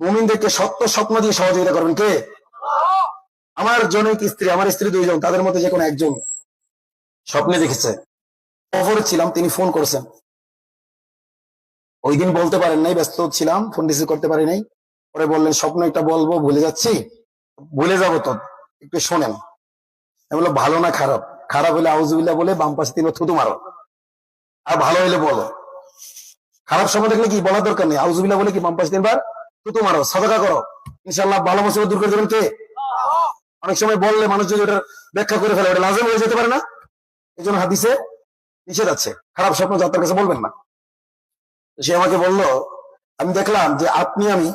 মুমিনদেরকে সত্য স্বপ্ন দিয়ে সহযোগিতা করবেন কে? আমার জনৈক স্ত্রী, আমার স্ত্রী দুইজন, তাদের মধ্যে যে কোনো একজন। স্বপ্নে দেখেছে। অফরে ছিলাম, তিনি ফোন করেছেন। ওই দিন বলতে পারেন নাই, ব্যস্ত ছিলাম, ফোন রিসিভ করতে পারি নাই। পরে বললেন, স্বপ্ন একটা বলব, ভুলে যাচ্ছি? ভুলে যাব তো, একটু শোনেন। আমি বললাম ভালো না খারাপ। খারাপ হলে আউজুবিল্লাহ বলে, বাম পাশে তিনবার থুতু মারো। আর ভালো হলে বলো। খারাপ সময় দেখলে কি বলার দরকার নেই? আউজুবিল্লাহ বলে কি বাম পাশে তিনবার থুতু মারো সদকা করো। ইনশাল্লাহ ভালো মুসিবত দূর করে দেবেন কে? অনেক সময় বললে মানুষ যদি ওটা ব্যাখ্যা করে ফেলে, ওটা লাজম হয়ে যেতে পারে না? এই জন্য হাদিসে নিষেধ আছে। খারাপ স্বপ্ন যাত্রার কাছে বলবেন না। সে আমাকে বলল, আমি দেখলাম যে আপনি, আমি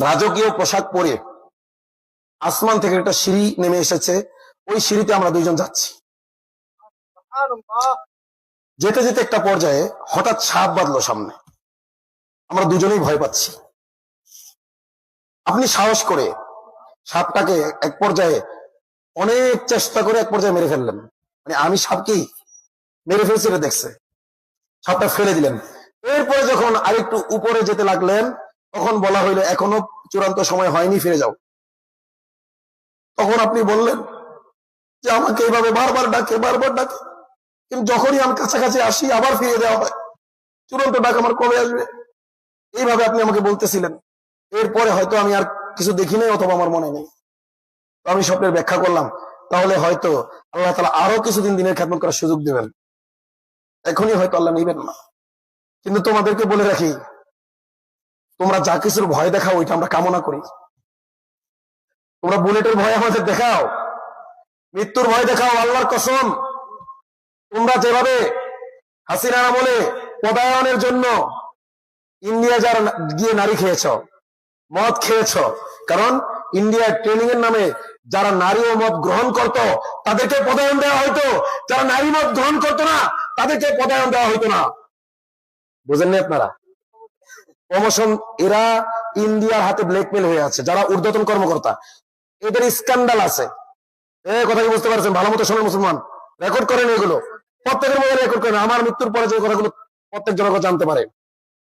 রাজকীয় পোশাক পরে আসমান থেকে একটা সিঁড়ি নেমে এসেছে। ওই সিঁড়িতে আমরা দুইজন যাচ্ছি। যেতে যেতে একটা পর্যায়ে হঠাৎ সাপ বাঁধলো সামনে। আমরা দুজনেই ভয় পাচ্ছি। আপনি সাহস করে সাপটাকে এক পর্যায়ে অনেক চেষ্টা করে এক পর্যায়ে মেরে ফেললেন। মানে আমি সাপকেই মেরে ফেলছি এটা দেখছে। সাপটা ফেলে দিলেন। এরপরে যখন আরেকটু উপরে যেতে লাগলেন, তখন বলা হইল, এখনও চূড়ান্ত সময় হয়নি, ফিরে যাও। তখন আপনি বললেন যে, আমাকে এইভাবে বারবার ডাকে বারবার ডাকে। কিন্তু যখনই আমি কাছাকাছি আসি, আবার ফিরে দেওয়া হয়। চূড়ান্ত ডাক আমার কবে আসবে? এইভাবে আপনি আমাকে বলতেছিলেন। এরপরে হয়তো আমি আর কিছু দেখি নাই অথবা আমার মনে নেই। আমি স্বপ্নের ব্যাখ্যা করলাম। তাহলে হয়তো আল্লাহ তালা আরও কিছুদিন দিনের খ্যাতমত করার সুযোগ দেবেন। এখনই হয়তো আল্লাহ নিবেন না। কিন্তু তোমাদেরকে বলে রাখি, তোমরা যা কিছুর ভয় দেখাও, ওইটা আমরা কামনা করি। তোমরা বুলেটের ভয় আমাদের দেখাও। মৃত্যুর ভয় দেখাও, আল্লাহর কসম। তোমরা যেভাবে হাসিনা আমলে পদায়নের জন্য ইন্ডিয়া যারা গিয়ে নারী খেয়েছ, মদ খেয়েছ, কারণ ইন্ডিয়ার ট্রেনিং এর নামে যারা নারী ও মদ গ্রহণ করত, তাদেরকে পদায়ন দেওয়া হয়তো যারা নারী মদ গ্রহণ করতো না, তাদেরকে পদায়ন দেওয়া হইতো না। বুঝেননি আপনারা? প্রমোশন, এরা ইন্ডিয়ার হাতে ব্ল্যাকমেল হয়ে আছে, যারা ঊর্ধ্বতন কর্মকর্তা। এদের স্ক্যান্ডাল আছে। এ, কথা কি বুঝতে পারছেন? ভালো মতো শোনেন মুসলমান। রেকর্ড করেন এগুলো। প্রত্যেকের মধ্যে রেকর্ড করেন। আমার মৃত্যুর পরে যে কথাগুলো প্রত্যেক জনগণ জানতে পারে।